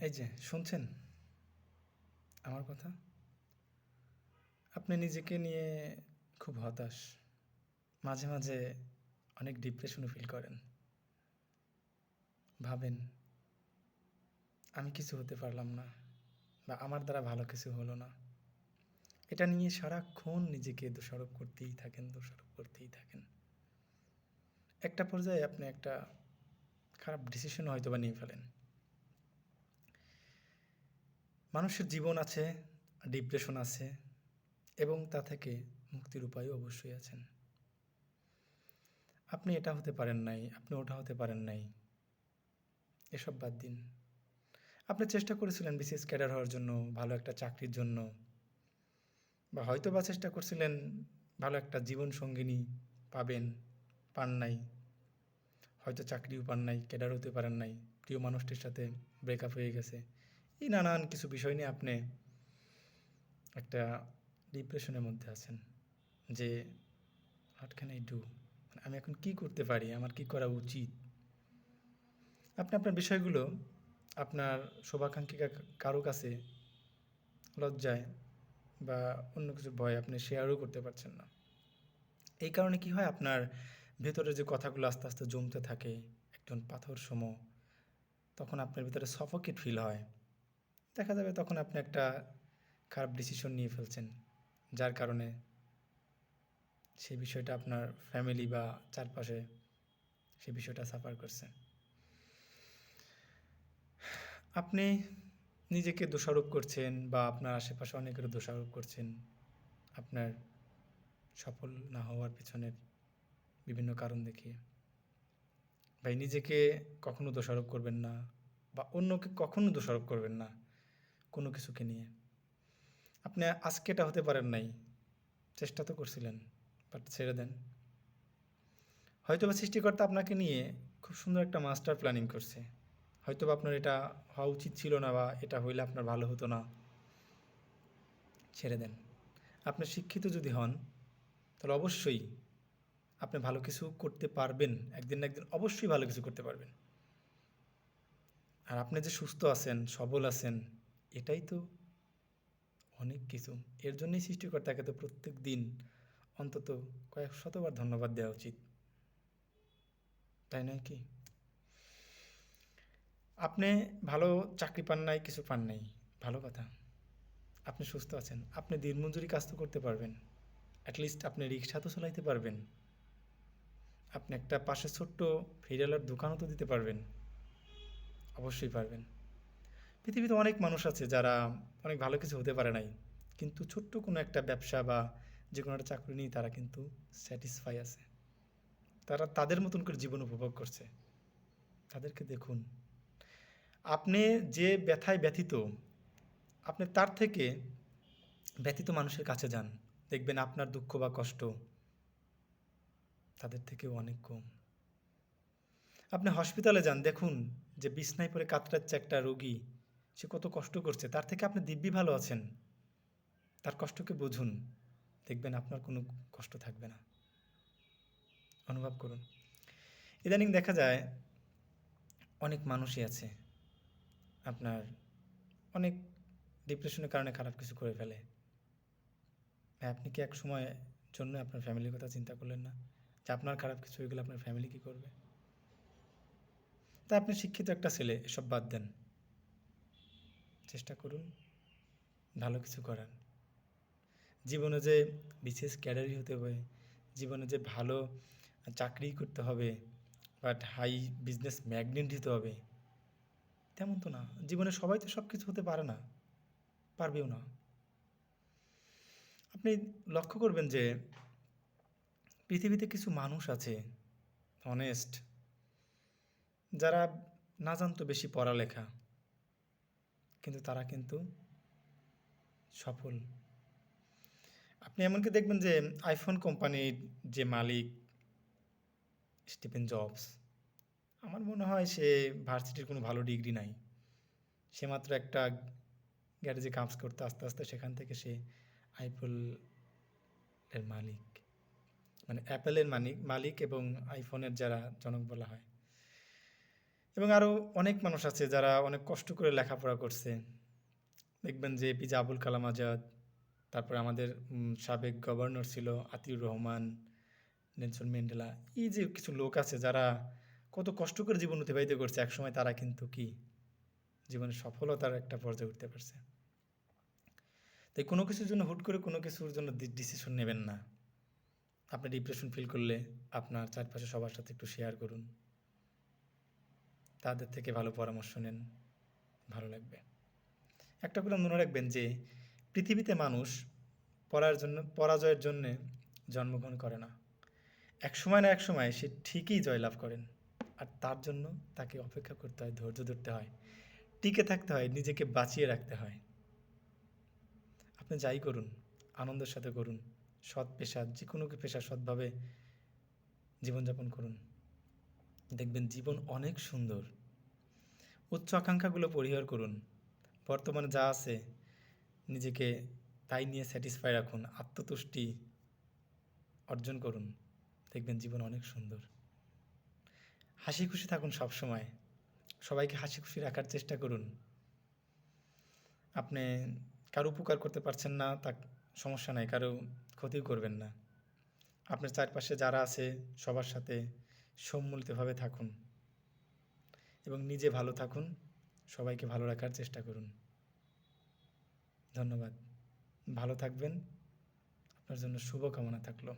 এই যে, শুনছেন আমার কথা? আপনি নিজেকে নিয়ে খুব হতাশ। মাঝে মাঝে অনেক ডিপ্রেশনও ফিল করেন। ভাবেন, আমি কিছু হতে পারলাম না বা আমার দ্বারা ভালো কিছু হলো না। এটা নিয়ে সারাক্ষণ নিজেকে দোষারোপ করতেই থাকেন, দোষারোপ করতেই থাকেন। একটা পর্যায়ে আপনি একটা খারাপ ডিসিশন হয়তো বা নিয়ে ফেলেন। মানুষের জীবন আছে ডিপ্রেশন আছে এবং তা থেকে মুক্তির উপায়ও অবশ্যই আছেন। আপনি এটা হতে পারেন নাই, আপনি ওটা হতে পারেন নাই, এসব বাদ দিন। আপনি চেষ্টা করেছিলেন বিসিএস ক্যাডার হওয়ার জন্য, ভালো একটা চাকরির জন্য, বা হয়তো বা চেষ্টা করছিলেন ভালো একটা জীবন সঙ্গিনী পাবেন, পান নাই, হয়তো চাকরিও পান নাই, ক্যাডার হতে পারেন নাই, প্রিয় মানুষটির সাথে ব্রেকআপ হয়ে গেছে। এই নানান কিছু বিষয় নিয়ে আপনি একটা ডিপ্রেশনের মধ্যে আছেন যে হোয়াট ক্যান আই ডু আমি এখন কি করতে পারি? আমার কি করা উচিত? আপনি আপনার বিষয়গুলো আপনার শুভাকাঙ্ক্ষী কারও কাছে লজ্জায় বা অন্য কিছু ভয় আপনি শেয়ারও করতে পারছেন না। এই কারণে কি হয়? আপনার ভেতরে যে কথাগুলো আস্তে আস্তে জমতে থাকে, একজন পাথর সম তখন আপনার ভিতরে সফোকেট ফিল হয়। দেখা যাবে তখন আপনি একটা খারাপ ডিসিশন নিয়ে ফেলছেন, যার কারণে সেই বিষয়টা আপনার ফ্যামিলি বা চারপাশে সেই বিষয়টা সাফার করছে। আপনি নিজেকে দোষারোপ করছেন বা আপনার আশেপাশে অনেকের দোষারোপ করছেন, আপনার সফল না হওয়ার পেছনের বিভিন্ন কারণ দেখিয়ে। ভাই, নিজেকে কখনো দোষারোপ করবেন না বা অন্যকে কখনো দোষারোপ করবেন না। কোনো কিছুকে নিয়ে। আপনি আজকে এটা হতে পারেন নাই, চেষ্টা তো করছিলেন বাট ছেড়ে দেন। হয়তো বা সৃষ্টিকর্তা আপনাকে নিয়ে খুব সুন্দর একটা মাস্টার প্ল্যানিং করছে। হয়তো আপনার এটা হওয়া উচিত ছিল না বা এটা হইলে আপনার ভালো হতো না। ছেড়ে দেন। আপনি শিক্ষিত যদি হন, তাহলে অবশ্যই আপনি ভালো কিছু করতে পারবেন। একদিন না একদিন অবশ্যই ভালো কিছু করতে পারবেন। আর আপনি যে সুস্থ আছেন, সবল আছেন এটাই তো অনেক কিছু। এর জন্যই সৃষ্টিকর্তাকে তো প্রত্যেক দিন অন্তত কয়েক শতবার ধন্যবাদ দেওয়া উচিত। তাই নয় কি? আপনি ভালো চাকরি পান নাই, কিছু পান নাই, ভালো কথা। আপনি সুস্থ আছেন, আপনি দিনমজুরি কাজ তো করতে পারবেন। অ্যাটলিস্ট আপনি রিক্সা তো চালাইতে পারবেন। আপনি একটা পাশে ছোট্ট ফেরিওয়ালার দোকানও তো দিতে পারবেন। অবশ্যই পারবেন। পৃথিবীতে অনেক মানুষ আছে যারা অনেক ভালো কিছু হতে পারে নাই, কিন্তু ছোট্ট কোনো একটা ব্যবসা বা যে কোনো একটা চাকরি নিয়ে তারা কিন্তু স্যাটিসফাই আছে। তারা তাদের মতন করে জীবন উপভোগ করছে। তাদেরকে দেখুন, আপনি যে ব্যথায় ব্যথিত, আপনি তার থেকে ব্যথিত মানুষের কাছে যান। দেখবেন আপনার দুঃখ বা কষ্ট তাদের থেকেও অনেক কম। আপনি হসপিটালে যান, দেখুন যে বিছনায় পড়ে কাতরাচ্ছে একটা রোগী সে কত কষ্ট করছে, তার থেকে আপনি দিব্যি ভালো আছেন। তার কষ্টকে বুঝুন, দেখবেন আপনার কোনো কষ্ট থাকবে না। অনুভব করুন। ইদানিং দেখা যায় অনেক মানুষই আছে, আপনার অনেক ডিপ্রেশনের কারণে খারাপ কিছু করে ফেলে। আপনি কি এক সময় জন্য আপনার ফ্যামিলির কথা চিন্তা করলেন না? যে আপনার খারাপ কিছু হয়ে গেলে আপনার ফ্যামিলি কী করবে? তা আপনি শিক্ষিত একটা ছেলে, এসব বাদ দেন। চেষ্টা করুন, ভালো কিছু করার। জীবনে যে বিশেষ ক্যাডারি হতে হবে, জীবনে যে ভালো চাকরি করতে হবে বাট হাই বিজনেস ম্যাগনেট দিতে হবে, তেমন তো না। জীবনে সবাই তো সব কিছু হতে পারে না, পারবেও না। আপনি লক্ষ্য করবেন যে, পৃথিবীতে কিছু মানুষ আছে অনেস্ট যারা না জানতো বেশি পড়ালেখা। কিন্তু তারা কিন্তু সফল। আপনি এমনকি দেখবেন যে আইফোন কোম্পানির যে মালিক, স্টিফেন জবস, আমার মনে হয় সে ভার্সিটির কোনো ভালো ডিগ্রি নাই। সে মাত্র একটা গ্যারেজে কাজ করতে আস্তে আস্তে সেখান থেকে সে আইফোল এর মালিক মানে অ্যাপেলের মালিক মালিক এবং আইফোনের যারা জনক বলা হয়। এবং আরও অনেক মানুষ আছে যারা অনেক কষ্ট করে লেখাপড়া করছে। দেখবেন যে এপিজে আবুল কালাম আজাদ, তারপরে আমাদের সাবেক গভর্নর ছিল আতিউর রহমান, নেলসন ম্যান্ডেলা, এই যে কিছু লোক আছে যারা কত কষ্ট করে জীবন অতিবাহিত করছে, একসময় তারা কিন্তু কি? জীবনে সফলতার একটা পর্যায়ে উঠতে পারছে। তাই কোনো কিছুর জন্য হুট করে কোনো কিছুর জন্য ডিসিশন নেবেন না। আপনি ডিপ্রেশন ফিল করলে আপনার চারপাশে সবার সাথে একটু শেয়ার করুন। তাদের থেকে ভালো পরামর্শ নেন, ভালো লাগবে। একটা কথা মনে রাখবেন যে, পৃথিবীতে মানুষ পড়ার জন্য, পরাজয়ের জন্যে জন্মগ্রহণ করে না। এক সময় না এক সময় সে ঠিকই জয়লাভ করেন, আর তার জন্য তাকে অপেক্ষা করতে হয়, ধৈর্য ধরতে হয়, টিকে থাকতে হয়, নিজেকে বাঁচিয়ে রাখতে হয়। আপনি যাই করুন, আনন্দের সাথে করুন, সৎ পেশা যে কোনো পেশা সৎভাবে জীবনযাপন করুন। দেখবেন জীবন অনেক সুন্দর। উচ্চ আকাঙ্ক্ষাগুলো পরিহার করুন। বর্তমানে যা আছে, নিজেকে তাই নিয়ে স্যাটিসফাই রাখুন, আত্মতুষ্টি অর্জন করুন। দেখবেন জীবন অনেক সুন্দর। হাসি খুশি থাকুন সব সময় সবাইকে হাসি খুশি রাখার চেষ্টা করুন। আপনি কারও উপকার করতে পারছেন না তা সমস্যা নাই, কারও ক্ষতিও করবেন না। আপনার চারপাশে যারা আছে, সবার সাথে সম্মিলিতভাবে থাকুন এবং নিজে ভালো থাকুন, সবাইকে ভালো রাখার চেষ্টা করুন। ধন্যবাদ। ভালো থাকবেন। আপনার জন্য শুভকামনা থাকল।